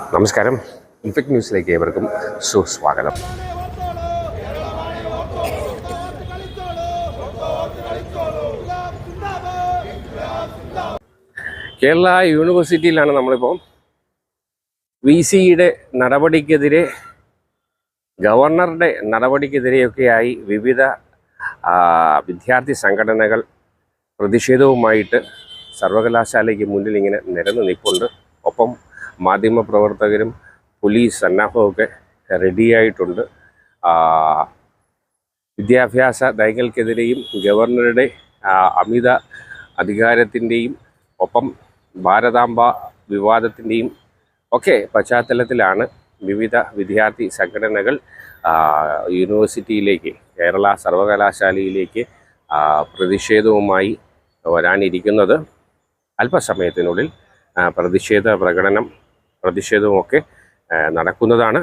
നമസ്കാരം. ഇൻഫെക്ട് ന്യൂസിലേക്ക് ഏവർക്കും സുസ്വാഗതം. കേരള യൂണിവേഴ്സിറ്റിയിലാണ് നമ്മളിപ്പോൾ വി സിയുടെ നടപടിക്കെതിരെ ഗവർണറുടെ നടപടിക്കെതിരെയൊക്കെയായി വിവിധ വിദ്യാർത്ഥി സംഘടനകൾ പ്രതിഷേധവുമായിട്ട് സർവകലാശാലയ്ക്ക് മുന്നിൽ ഇങ്ങനെ നിരന്ന് നിൽപ്പുണ്ട് മാധ്യമപ്രവർത്തകരും പോലീസ് സന്നാഹമൊക്കെ റെഡിയായിട്ടുണ്ട് വിദ്യാഭ്യാസ നയങ്ങൾക്കെതിരെയും ഗവർണറുടെ അമിത അധികാരത്തിന്റെയും ഒപ്പം ഭാരതാംബ വിവാദത്തിന്റെയും ഒക്കെ പശ്ചാത്തലത്തിലാണ് വിവിധ വിദ്യാർത്ഥി സംഘടനകൾ യൂണിവേഴ്സിറ്റിയിലേക്ക് കേരള സർവകലാശാലയിലേക്ക് പ്രതിഷേധവുമായി വരാനിരിക്കുന്നത്. അല്പസമയത്തിനുള്ളിൽ പ്രതിഷേധ പ്രകടനം പ്രതിഷേധവുമൊക്കെ ഒക്കെ നടക്കുന്നതാണ്.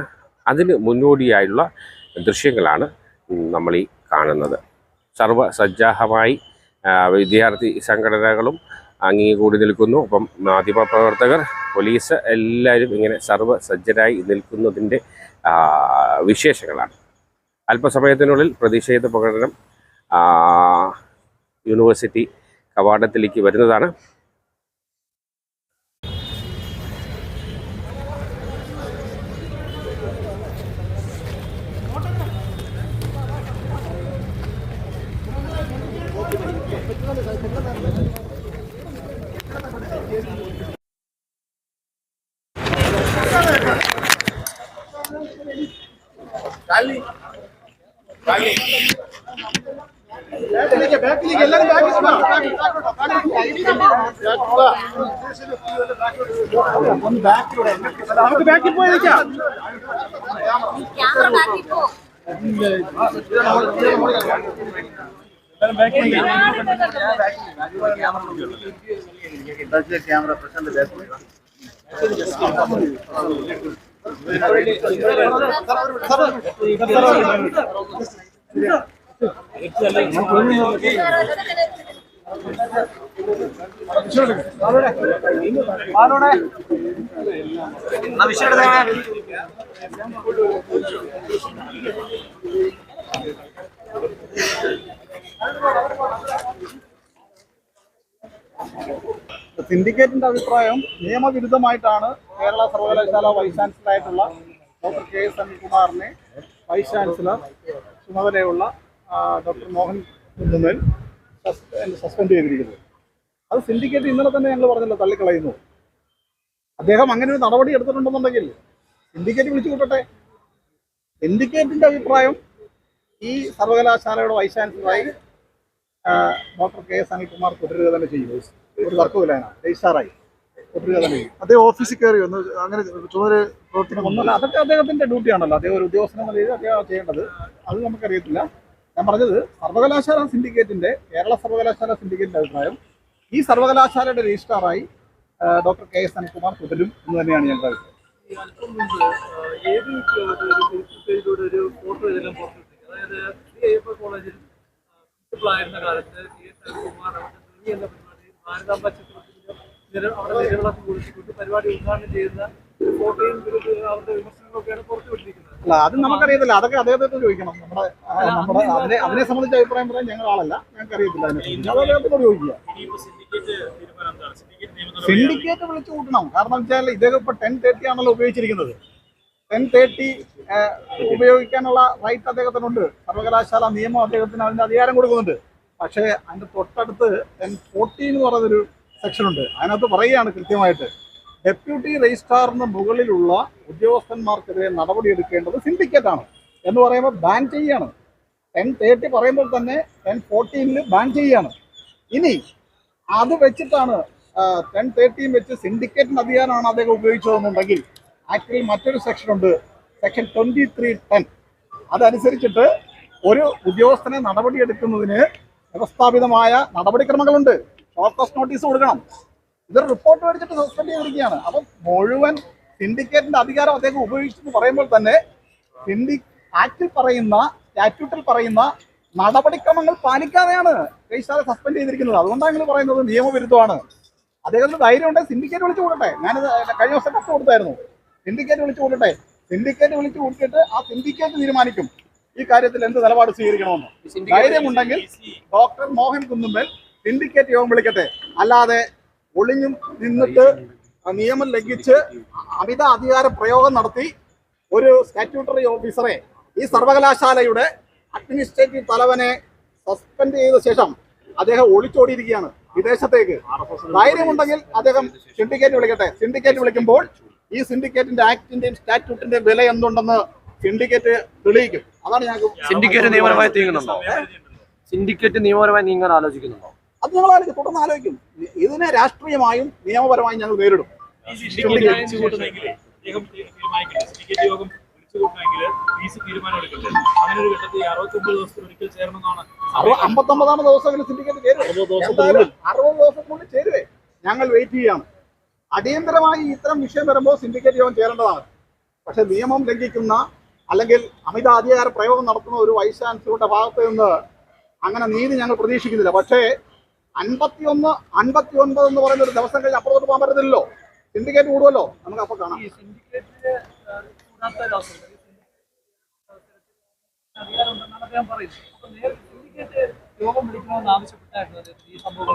അതിന് മുന്നോടിയായുള്ള ദൃശ്യങ്ങളാണ് നമ്മൾ ഈ കാണുന്നത്. സർവസജ്ജാഹമായി വിദ്യാർത്ഥി സംഘടനകളും അങ്ങേ കൂടി നിൽക്കുന്നു. അപ്പം മാധ്യമപ്രവർത്തകർ പോലീസ് എല്ലാവരും ഇങ്ങനെ സർവസജ്ജരായി നിൽക്കുന്നതിന്റെ വിശേഷങ്ങളാണ്. അല്പസമയത്തിനുള്ളിൽ പ്രതിഷേധ പ്രകടനം യൂണിവേഴ്സിറ്റി കവാടത്തിലേക്ക് വരുന്നതാണ്. നമുക്ക് ബാക്കിൽ പോയി നിൽക്കാം ക്യാമറ സിൻഡിക്കേറ്റിന്റെ അഭിപ്രായം നിയമവിരുദ്ധമായിട്ടാണ് കേരള സർവകലാശാല വൈസ് ചാൻസലറായിട്ടുള്ള ഡോക്ടർ കെ എസ് അനിൽകുമാറിനെ വൈസ് ചാൻസലർ ചുമതലയുള്ള ഡോക്ടർ മോഹൻ കുന്നുമേൽ സസ്പെൻഡ് ചെയ്തിരിക്കുന്നത് അത് സിൻഡിക്കേറ്റ് ഇന്നലെ തന്നെ ഞങ്ങൾ പറഞ്ഞല്ലോ തള്ളിക്കളയുന്നു. അദ്ദേഹം അങ്ങനെ ഒരു നടപടി എടുത്തിട്ടുണ്ടെന്നുണ്ടെങ്കിൽ സിൻഡിക്കേറ്റ് വിളിച്ചു കൂട്ടട്ടെ. സിൻഡിക്കേറ്റിന്റെ അഭിപ്രായം ഈ സർവകലാശാലയുടെ വൈസ് ചാൻസലറായി ഡോക്ടർ കെ എസ് അനിൽകുമാർ തുടരുക തന്നെ ചെയ്യും ഒരു തർക്കമില്ല രജിസ്റ്റാറായി തുടരുക തന്നെ ചെയ്യും അദ്ദേഹം ഓഫീസിൽ കയറി വന്നു. അങ്ങനെ ഒന്നല്ല അതൊക്കെ അദ്ദേഹത്തിന്റെ ഡ്യൂട്ടിയാണല്ലോ അദ്ദേഹം ഒരു ഉദ്യോഗസ്ഥനെന്ന രീതിയിൽ അദ്ദേഹം ചെയ്യേണ്ടത്. അത് നമുക്കറിയത്തില്ല. ഞാൻ പറഞ്ഞത് സർവകലാശാല സിൻഡിക്കേറ്റിന്റെ കേരള സർവകലാശാല സിൻഡിക്കേറ്റിന്റെ അഭിപ്രായം. ഈ സർവകലാശാലയുടെ രജിസ്ട്രാറായി ഡോക്ടർ കെ എസ് അനിൽകുമാർ തുടരും എന്ന് തന്നെയാണ് ഞങ്ങളുടെ അഭിപ്രായം. ആയിരുന്ന കാലത്ത് കെ എസ് പരിപാടി ഉദ്ഘാടനം ചെയ്യുന്ന ഫോട്ടോയും ഒരു അവരുടെ വിമർശനങ്ങളൊക്കെയാണ് പുറത്തുവിട്ടിരിക്കുന്നത് അല്ല അത് നമുക്കറിയത്തില്ല. അതൊക്കെ അദ്ദേഹത്തെ ചോദിക്കണം. നമ്മുടെ നമ്മുടെ അതിനെ അതിനെ സംബന്ധിച്ച് അഭിപ്രായം പറയാൻ ഞങ്ങൾ ആളല്ല. ഞങ്ങൾക്ക് അറിയത്തില്ല അദ്ദേഹത്തോട് ചോദിക്കുക. സിൻഡിക്കേറ്റ് വിളിച്ചു കൂട്ടണം. കാരണം വെച്ചാൽ ഇദ്ദേഹം ഇപ്പൊ ടെൻ തേർട്ടി ആണല്ലോ ഉപയോഗിച്ചിരിക്കുന്നത്. ടെൻ തേർട്ടി ഉപയോഗിക്കാനുള്ള റൈറ്റ് അദ്ദേഹത്തിനുണ്ട്. സർവകലാശാല നിയമം അദ്ദേഹത്തിന് അതിന്റെ അധികാരം കൊടുക്കുന്നുണ്ട്. പക്ഷേ അതിന്റെ തൊട്ടടുത്ത് ടെൻ ഫോർട്ടി എന്ന് പറയുന്നൊരു സെക്ഷൻ ഉണ്ട്. അതിനകത്ത് പറയുകയാണ് കൃത്യമായിട്ട്. ഡെപ്യൂട്ടി രജിസ്ട്രാറിന് മുകളിലുള്ള ഉദ്യോഗസ്ഥന്മാർക്കെതിരെ നടപടിയെടുക്കേണ്ടത് സിൻഡിക്കേറ്റ് ആണ് എന്ന് പറയുമ്പോൾ ബാൻ ചെയ്യാണ്. ടെൻ തേർട്ടി പറയുമ്പോൾ തന്നെ ടെൻ ഫോർട്ടീനിൽ ബാൻ ചെയ്യാണ്. ഇനി അത് വെച്ചിട്ടാണ് ടെൻ തേർട്ടിയും വെച്ച് സിൻഡിക്കേറ്റിന്റെ അധികാരമാണ് അദ്ദേഹം ഉപയോഗിച്ചതെന്നുണ്ടെങ്കിൽ ആക്ച്വലി മറ്റൊരു സെക്ഷൻ ഉണ്ട്. സെക്ഷൻ ട്വന്റി ത്രീ ടെൻ അതനുസരിച്ചിട്ട് ഒരു ഉദ്യോഗസ്ഥനെ നടപടിയെടുക്കുന്നതിന് വ്യവസ്ഥാപിതമായ നടപടിക്രമങ്ങളുണ്ട്. ഷോർട്ടസ്റ്റ് നോട്ടീസ് കൊടുക്കണം. ഇതൊരു റിപ്പോർട്ട് മേടിച്ചിട്ട് സസ്പെൻഡ് ചെയ്തിരിക്കുകയാണ്. അപ്പം മുഴുവൻ സിൻഡിക്കേറ്റിന്റെ അധികാരം അദ്ദേഹം ഉപയോഗിച്ചെന്ന് പറയുമ്പോൾ തന്നെ സിൻഡി ആക്ടിൽ പറയുന്ന സ്റ്റാറ്റ്യൂട്ടിൽ പറയുന്ന നടപടിക്രമങ്ങൾ പാലിക്കാതെയാണ് രജിസ്ട്രാറെ സസ്പെൻഡ് ചെയ്തിരിക്കുന്നത്. അതുകൊണ്ടാണ് നിങ്ങൾ പറയുന്നത് നിയമവിരുദ്ധമാണ്. അദ്ദേഹത്തിന് ധൈര്യം ഉണ്ടെങ്കിൽ സിൻഡിക്കേറ്റ് വിളിച്ചു കൊടുക്കട്ടെ ഞാൻ കഴിഞ്ഞ ദിവസം കത്ത് കൊടുത്തായിരുന്നു. സിൻഡിക്കേറ്റ് വിളിച്ചു കൊടുക്കട്ടെ സിൻഡിക്കേറ്റ് വിളിച്ചു കൂട്ടിയിട്ട് ആ സിൻഡിക്കേറ്റ് തീരുമാനിക്കും. ഈ കാര്യത്തിൽ എന്ത് നിലപാട് സ്വീകരിക്കണമെന്ന്. ധൈര്യമുണ്ടെങ്കിൽ ഡോക്ടർ മോഹൻ കുന്നുമ്മൽ സിൻഡിക്കേറ്റ് യോഗം വിളിക്കട്ടെ. അല്ലാതെ ഒളിഞ്ഞും നിന്നിട്ട് നിയമം ലംഘിച്ച് അമിത അധികാര പ്രയോഗം നടത്തി ഒരു സ്റ്റാറ്റ്യൂട്ടറി ഓഫീസറെ ഈ സർവകലാശാലയുടെ അഡ്മിനിസ്ട്രേറ്റീവ് തലവനെ സസ്പെൻഡ് ചെയ്ത ശേഷം അദ്ദേഹം ഒളിച്ചോടിയിരിക്കുകയാണ് വിദേശത്തേക്ക്. ധൈര്യമുണ്ടെങ്കിൽ അദ്ദേഹം സിൻഡിക്കേറ്റ് വിളിക്കട്ടെ. സിൻഡിക്കേറ്റ് വിളിക്കുമ്പോൾ ഈ സിൻഡിക്കേറ്റിന്റെ ആക്ടിന്റെയും സ്റ്റാറ്റ്യൂട്ടിന്റെയും വില എന്തുണ്ടെന്ന് സിൻഡിക്കേറ്റ് തെളിയിക്കും. അതാണ് ഞങ്ങൾക്ക് സിൻഡിക്കേറ്റ് നിയമപരമായി നീങ്ങുന്നുണ്ടോ സിൻഡിക്കേറ്റ് നിയമപരമായി നീങ്ങാൻ ആലോചിക്കുന്നുണ്ടോ അത് ഞങ്ങൾ ആലോചിക്കും. തുടർന്ന് ആലോചിക്കും. ഇതിനെ രാഷ്ട്രീയമായും നിയമപരമായും ഞങ്ങൾ നേരിടും. അമ്പത്തൊമ്പതാമത് ദിവസം സിൻഡിക്കേറ്റ് അറുപത് ചേരുവേ. ഞങ്ങൾ വെയിറ്റ് ചെയ്യാണ്. അടിയന്തരമായി ഇത്തരം വിഷയം വരുമ്പോൾ സിൻഡിക്കേറ്റ് യോഗം ചേരേണ്ടതാണ്. പക്ഷെ നിയമം ലംഘിക്കുന്ന അല്ലെങ്കിൽ അമിത അധികാര പ്രയോഗം നടത്തുന്ന ഒരു വൈസ് ചാൻസലറുടെ ഭാഗത്ത് നിന്ന് അങ്ങനെ നീതി ഞങ്ങൾ പ്രതീക്ഷിക്കുന്നില്ല. പക്ഷേ അൻപത്തിയൊന്ന് അൻപത്തി ഒൻപത് എന്ന് പറയുന്ന ഒരു ദിവസം കഴിഞ്ഞ് അപ്പുറത്തോട്ട് പോകാൻ പറ്റത്തില്ലല്ലോ. സിൻഡിക്കേറ്റ് കൂടുമല്ലോ നമുക്ക് അപ്പൊ കാണാം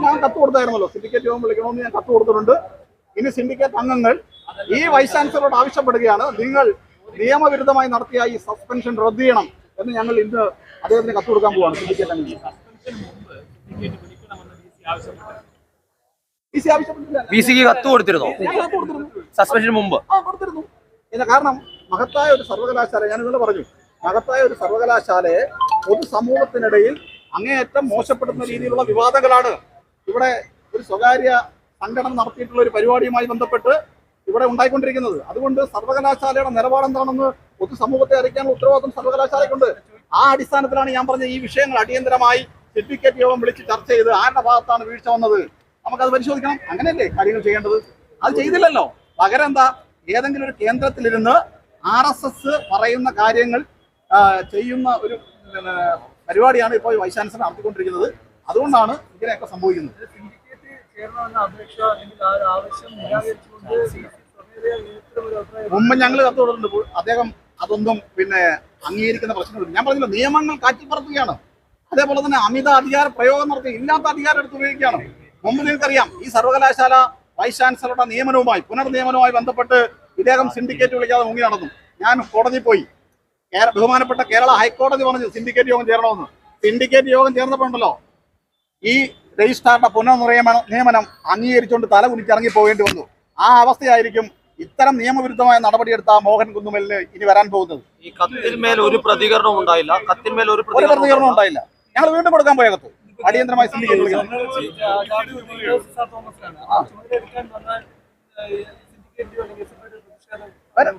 ഞാൻ കത്ത് കൊടുത്തായിരുന്നല്ലോ. സിൻഡിക്കേറ്റ് യോഗം വിളിക്കണമെന്ന് ഞാൻ കത്ത് കൊടുത്തിട്ടുണ്ട്. ഇനി സിൻഡിക്കേറ്റ് അംഗങ്ങൾ ഈ വൈസ് ചാൻസലറോട് ആവശ്യപ്പെടുകയാണ്. നിങ്ങൾ നിയമവിരുദ്ധമായി നടത്തിയ ഈ സസ്പെൻഷൻ റദ്ദ് ചെയ്യണം എന്ന് ഞങ്ങൾ ഇന്ന് അദ്ദേഹത്തിന് കത്ത് കൊടുക്കാൻ പോവാണ്. സിൻഡിക്കേറ്റ് അംഗങ്ങൾ. സിക്ക് കത്ത് കൊടുത്തിരുന്നോ? സസ്പെൻഷന് മുമ്പ്. കൊടുത്തിരുന്നു. കാരണം മഹത്തായ ഒരു സർവകലാശാല ഞാൻ ഇന്നലെ പറഞ്ഞു മഹത്തായ ഒരു സർവകലാശാലയെ പൊതുസമൂഹത്തിനിടയിൽ അങ്ങേയറ്റം മോശപ്പെടുന്ന രീതിയിലുള്ള വിവാദങ്ങളാണ് ഇവിടെ ഒരു സ്വകാര്യ സംഘടന നടത്തിയിട്ടുള്ള ഒരു പരിപാടിയുമായി ബന്ധപ്പെട്ട് ഇവിടെ ഉണ്ടായിക്കൊണ്ടിരിക്കുന്നത്. അതുകൊണ്ട് സർവകലാശാലയുടെ നിലപാടെന്താണെന്ന് പൊതുസമൂഹത്തെ അറിയിക്കാനുള്ള ഉത്തരവാദിത്വം സർവകലാശാലയ്ക്കുണ്ട്. ആ അടിസ്ഥാനത്തിലാണ് ഞാൻ പറഞ്ഞ ഈ വിഷയങ്ങൾ അടിയന്തരമായി സർട്ടിഫിക്കറ്റ് യോഗം വിളിച്ച് ചർച്ച ചെയ്ത് ആരുടെ ഭാഗത്താണ് വീഴ്ച വന്നത്? നമുക്കത് പരിശോധിക്കണം. അങ്ങനെയല്ലേ കാര്യങ്ങൾ ചെയ്യേണ്ടത്? അത് ചെയ്തില്ലല്ലോ. പകരം എന്താ? ഏതെങ്കിലും ഒരു കേന്ദ്രത്തിലിരുന്ന് ആർ എസ് എസ് പറയുന്ന കാര്യങ്ങൾ ചെയ്യുന്ന ഒരു പരിപാടിയാണ് ഇപ്പോൾ വൈസ് ചാൻസലർ നടത്തിക്കൊണ്ടിരിക്കുന്നത്. അതുകൊണ്ടാണ് ഇങ്ങനെയൊക്കെ സംഭവിക്കുന്നത്. സിൻഡിക്കേറ്റ് മുമ്പ് ഞങ്ങൾ കത്ത് കൊടുത്തിട്ടുണ്ട് അദ്ദേഹം അതൊന്നും പിന്നെ അംഗീകരിക്കുന്ന പ്രശ്നമില്ല. ഞാൻ പറഞ്ഞില്ല നിയമങ്ങൾ കാറ്റിപ്പറത്തുകയാണ്. അതേപോലെ തന്നെ അമിത അധികാര പ്രയോഗം നടത്തി ഇല്ലാത്ത അധികാരം എടുത്ത് ഉപയോഗിക്കുകയാണ്. മുമ്പ് നിങ്ങൾക്കറിയാം ഈ സർവകലാശാല വൈസ് ചാൻസലറുടെ നിയമനവുമായി പുനർനിയമനവുമായി ബന്ധപ്പെട്ട് ഇദ്ദേഹം സിൻഡിക്കേറ്റ് വിളിക്കാതെ മുങ്ങി നടന്നു. ഞാൻ കോടതി പോയി. ബഹുമാനപ്പെട്ട കേരള ഹൈക്കോടതി പറഞ്ഞു സിൻഡിക്കേറ്റ് യോഗം ചേരണമെന്ന്. സിൻഡിക്കേറ്റ് യോഗം ചേർന്നപ്പോണ്ടല്ലോ ഈ രജിസ്ട്രാറുടെ പുനർനിയമന നിയമനം അംഗീകരിച്ചുകൊണ്ട് തല കുനിച്ചിറങ്ങി പോകേണ്ടി വന്നു. ആ അവസ്ഥയായിരിക്കും ഇത്തരം നിയമവിരുദ്ധമായ നടപടിയെടുത്ത മോഹൻ കുന്നുമലിന് ഇനി വരാൻ പോകുന്നത്. ഈ കത്തിന്മേൽ ഒരു പ്രതികരണം ഉണ്ടായില്ല. കത്തിന്മേൽ ഒരു ഒരു പ്രതികരണം ഉണ്ടായില്ല. ഞങ്ങൾ വീണ്ടും കൊടുക്കാൻ പോയ കത്ത് അടിയന്തരമായി.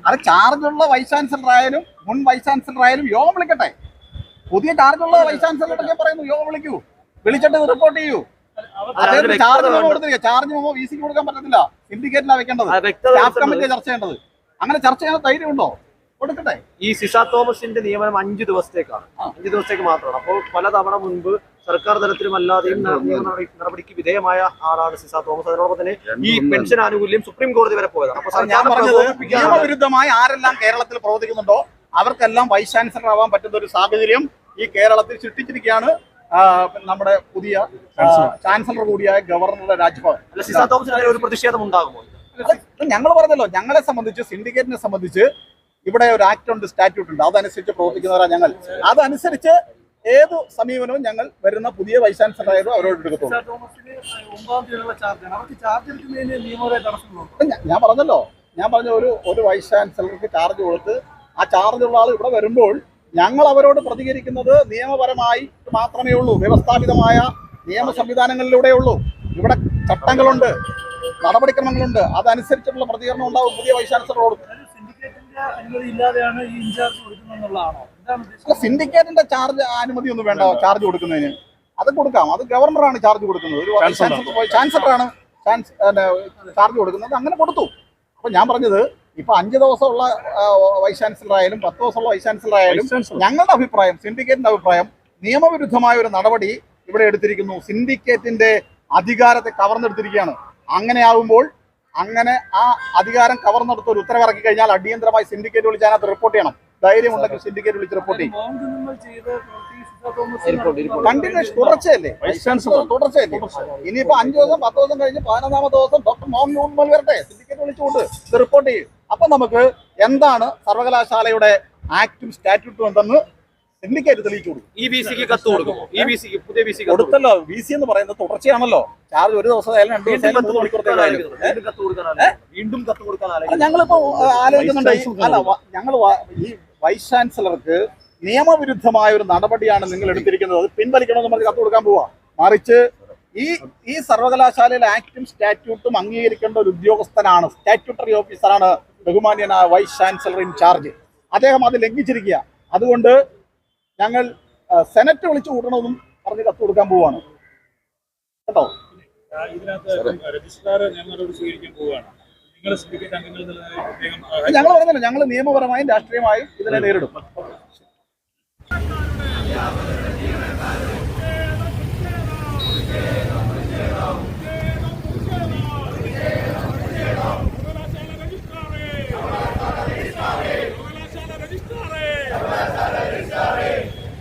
അത് ചാർജുള്ള വൈസ് ചാൻസലർ ആയാലും മുൻ വൈസ് ചാൻസലർ ആയാലും യോഗം വിളിക്കട്ടെ. പുതിയ ചാർജുള്ള വൈസ് ചാൻസലറൊക്കെ പറയുന്നു. യോഗം വിളിക്കൂ. വിളിച്ചിട്ട് റിപ്പോർട്ട് ചെയ്യൂ. അദ്ദേഹത്തിന് ചാർജ് കൊടുത്തില്ല. ചാർജ് മെമ്മോ വി സിക്ക് കൊടുക്കാൻ പറ്റത്തില്ല. സിൻഡിക്കേറ്റിലാണ് വെക്കേണ്ടത്. സ്റ്റാഫ് കമ്മിറ്റിയാണ് കമ്മിറ്റി ചർച്ച ചെയ്യേണ്ടത്. അങ്ങനെ ചർച്ച ചെയ്യാൻ ധൈര്യമുണ്ടോ? കൊടുക്കട്ടെ. ഈ സിസ തോമസിന്റെ നിയമനം അഞ്ചു ദിവസത്തേക്കാണ്. അഞ്ചു ദിവസത്തേക്ക് മാത്രമാണ്. അപ്പോൾ പലതവണ മുൻപ് സർക്കാർ തലത്തിലും അല്ലാതെയും നടപടിക്ക് വിധേയമായ ആളാണ് സിസ തോമസ്. അതിനോടൊപ്പം തന്നെ ഈ പെൻഷൻ ആനുകൂല്യം സുപ്രീം കോടതി വരെ പോയതാണ്. അപ്പോൾ ഞാൻ പറഞ്ഞത് നിയമവിരുദ്ധമായി ആരെല്ലാം കേരളത്തിൽ പ്രവർത്തിക്കുന്നുണ്ടോ അവർക്കെല്ലാം വൈസ് ചാൻസലർ ആവാൻ പറ്റുന്ന ഒരു സാഹചര്യം ഈ കേരളത്തിൽ സൃഷ്ടിച്ചിരിക്കുകയാണ് നമ്മുടെ പുതിയ ചാൻസലർ. കൂടിയായ ഗവർണറുടെ രാജ്ഭവൻ. അല്ല സിസ തോമസിനെതിരെ ഒരു പ്രതിഷേധം ഉണ്ടാകുമോ? ഞങ്ങൾ പറഞ്ഞല്ലോ ഞങ്ങളെ സംബന്ധിച്ച് സിൻഡിക്കേറ്റിനെ സംബന്ധിച്ച് ഇവിടെ ഒരു ആക്ട് ഉണ്ട് സ്റ്റാറ്റ്യൂട്ട് ഉണ്ട്. അതനുസരിച്ച് പ്രവർത്തിക്കുന്നവരാണ് ഞങ്ങൾ. അതനുസരിച്ച് ഏത് സമീപനവും ഞങ്ങൾ വരുന്ന പുതിയ വൈസ് ചാൻസലർ ആയാലും അവരോട് എടുക്കത്തുള്ളൂ. ഞാൻ പറഞ്ഞല്ലോ. ഞാൻ പറഞ്ഞ ഒരു ഒരു വൈസ് ചാൻസലർക്ക് ചാർജ് കൊടുത്ത് ആ ചാർജ് ഉള്ള ആൾ ഇവിടെ വരുമ്പോൾ ഞങ്ങൾ അവരോട് പ്രതികരിക്കുന്നത് നിയമപരമായി മാത്രമേ ഉള്ളൂ. വ്യവസ്ഥാപിതമായ നിയമ സംവിധാനങ്ങളിലൂടെ ഉള്ളൂ. ഇവിടെ ചട്ടങ്ങളുണ്ട് നടപടിക്രമങ്ങളുണ്ട്. അതനുസരിച്ചുള്ള പ്രതികരണം ഉണ്ടാവും പുതിയ വൈസ് ചാൻസലറോട് അനുമതി ഇല്ലാതെയാണ് ഈ ഇൻചാർജ് കൊടുക്കുന്നെന്നുള്ളതാണോ അല്ല സിൻഡിക്കേറ്റിന്റെ ചാർജ് അനുമതി ഒന്നും വേണ്ട. ചാർജ് കൊടുക്കുന്നതിന്. അത് കൊടുക്കാം. അത് ഗവർണറാണ് ചാർജ് കൊടുക്കുന്നത്. ഒരു ചാൻസലറാണ് ചാൻസ് ചാർജ് കൊടുക്കുന്നത്. അങ്ങനെ കൊടുത്തു. അപ്പൊ ഞാൻ പറഞ്ഞത് ഇപ്പൊ അഞ്ച് ദിവസമുള്ള വൈസ് ചാൻസലർ ആയാലും പത്ത് ദിവസമുള്ള വൈസ് ചാൻസലർ. ആയാലും ഞങ്ങളുടെ അഭിപ്രായം സിൻഡിക്കേറ്റിന്റെ അഭിപ്രായം നിയമവിരുദ്ധമായ ഒരു നടപടി ഇവിടെ എടുത്തിരിക്കുന്നു. സിൻഡിക്കേറ്റിന്റെ അധികാരത്തെ കവർന്നെടുത്തിരിക്കുകയാണ്. അങ്ങനെയാകുമ്പോൾ അങ്ങനെ ആ അധികാരം കവർന്നെടുത്ത് ഒരു ഉത്തരവിറക്കി കഴിഞ്ഞാൽ അടിയന്തരമായി സിൻഡിക്കേറ്റ് വിളിച്ച് അതിനകത്ത് റിപ്പോർട്ട് ചെയ്യണം. ധൈര്യമുണ്ടെങ്കിൽ സിൻഡിക്കേറ്റ് വിളിച്ച് റിപ്പോർട്ട് ചെയ്യും കണ്ടിന്യൂസ് തുടർച്ചയല്ലേ? തുടർച്ചയല്ലേ? ഇനിയിപ്പോ അഞ്ചു ദിവസം പത്ത് ദിവസം കഴിഞ്ഞ് പതിനൊന്നാമത്തെ ദിവസം ഡോക്ടർ മോഹൻ യൂൺമൽ വരട്ടെ. സിൻഡിക്കേറ്റ് വിളിച്ചുകൊണ്ട് ഇത് റിപ്പോർട്ട് ചെയ്യും. അപ്പൊ നമുക്ക് എന്താണ് സർവകലാശാലയുടെ ആക്ടും സ്റ്റാറ്റ്യൂട്ടും എന്തെന്ന് സിൻഡിക്കേറ്റ് തെളിയിച്ചു കൊടുക്കും. ഇ ബി സിക്ക് കത്ത് കൊടുക്കും. ഇ ബി സിക്ക് പുതിയ ബി സിക്ക് കൊടുത്തല്ലോ. വി സി എന്ന് പറയുന്നത് തുടർച്ചയാണല്ലോ. ചാർജ് ഒരു ദിവസം ആയാലും രണ്ട് ദിവസം മൂന്ന് കൊടുക്കാൻ വീണ്ടും കത്ത് കൊടുക്കാൻ ഞങ്ങളിപ്പോ ആലോചിക്കുന്നുണ്ട്. അല്ല ഞങ്ങൾ ഈ വൈസ് ചാൻസലർക്ക് നിയമവിരുദ്ധമായ ഒരു നടപടിയാണ് നിങ്ങൾ എടുത്തിരിക്കുന്നത്. അത് പിൻവലിക്കണമെന്ന് പറഞ്ഞ് കത്ത് കൊടുക്കാൻ പോവാ. മറിച്ച് ഈ ഈ സർവകലാശാലയിലെ ആക്ടും സ്റ്റാറ്റ്യൂട്ടും അംഗീകരിക്കേണ്ട ഒരു ഉദ്യോഗസ്ഥനാണ് സ്റ്റാറ്റ്യൂട്ടറി ഓഫീസറാണ് ബഹുമാന്യനായ വൈസ് ചാൻസലർ ഇൻ ചാർജ്. അദ്ദേഹം അത് ലംഘിച്ചിരിക്കുക അതുകൊണ്ട് ഞങ്ങൾ സെനറ്റ് വിളിച്ചു കൂട്ടണമെന്നും പറഞ്ഞ് കത്ത് കൊടുക്കാൻ പോവാണ്. കേട്ടോ? ഞങ്ങൾ പറഞ്ഞല്ലോ ഞങ്ങൾ നിയമപരമായും രാഷ്ട്രീയമായും ഇതിനെ നേരിടും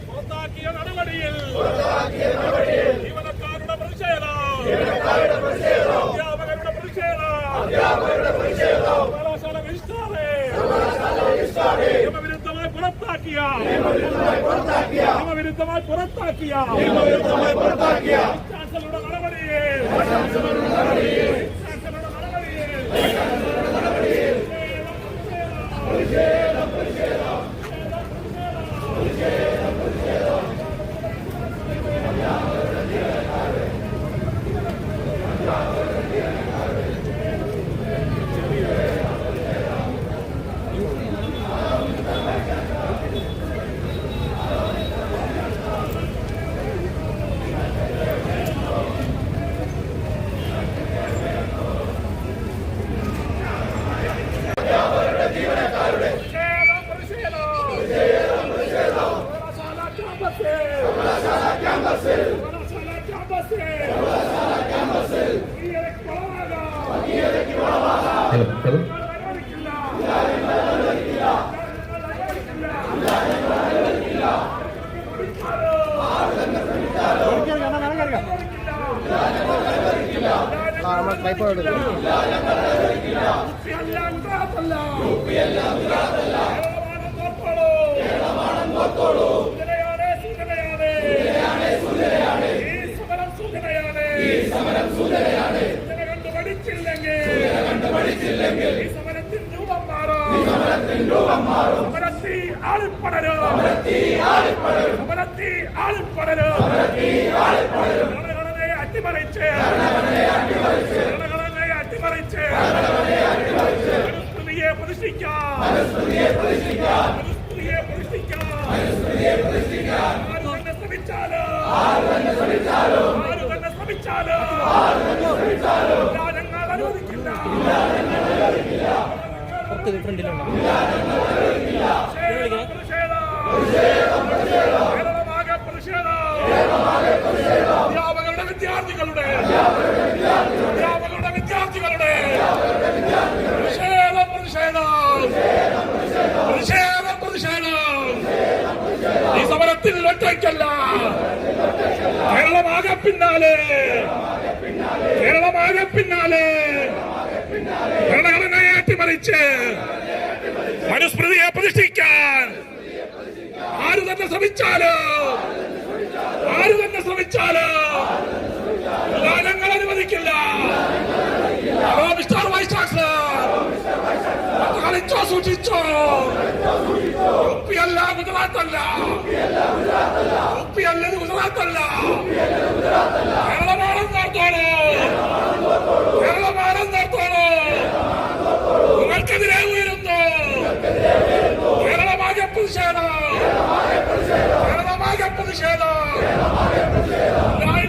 പുറത്താക്കിയ നടപടിയിൽ ജീവനക്കാരുടെ പ്രതിഷേധം അധ്യാപകരുടെ പ്രതിഷേധം സർവകലാശാല രജിസ്ട്രാറെ നിയമവിരുദ്ധമായി പുറത്താക്കിയ നിയമവിരുദ്ധമായി പുറത്താക്കിയ ചാൻസലറുടെ നടപടിയെ ചാൻസലറുടെ നടപടിയെ പ്രതിഷേധം പ്രതിഷേധം സർവകലാശാല ക്യാമ്പസിൽ സർവകലാശാല ക്യാമ്പസിൽ ഈയിടയ്ക്ക് കൊളവാകാം അനുവദിക്കില്ല അട്ടിമറിച്ച് ഭരണഘടനയെ അട്ടിമറിച്ച് അനുസ്മൃതിയെ പ്രതിഷ്ഠിക്കാം അനുസ്മൃതിയെ പ്രതിഷ്ഠിക്കാം ആര് തന്നെ ശ്രമിച്ചാലും ആര് തന്നെ ശ്രമിച്ചാലും ഞങ്ങൾ അനുവദിക്കില്ല കേരളമാകെ പ്രതിഷേധം അധ്യാപകരുടെ വിദ്യാർത്ഥികളുടെ ഒറ്റയ്ക്കല്ല കേരളമാകെ പിന്നാലെ. കേരളമാകെ പിന്നാലെ. ഭരണഘടനയെ അട്ടിമറിച്ച് മനുസ്മൃതിയെ പ്രതിഷ്ഠിക്കാൻ ആര് തന്നെ ശ്രമിച്ചാലോ ആര് തന്നെ ശ്രമിച്ചാലോ അനുവദിക്കില്ല ഹലോ മിസ്റ്റർ വൈസ് ചാൻസലർ കളിച്ചോ സൂക്ഷിച്ചോ ഉപ്പിയല്ല ഗുജറാത്തല്ല. ഉപ്പിയല്ല ഗുജറാത്തല്ല. കേരളമാണെന്ന് ഓർത്തോളൂ കേരളമാണെന്ന് ഓർത്തോളൂ നിങ്ങൾക്കെതിരെ ഉയരുന്നു. കേരളമാകെ പ്രതിഷേധം. കേരളമാകെ പ്രതിഷേധം. ന്യായം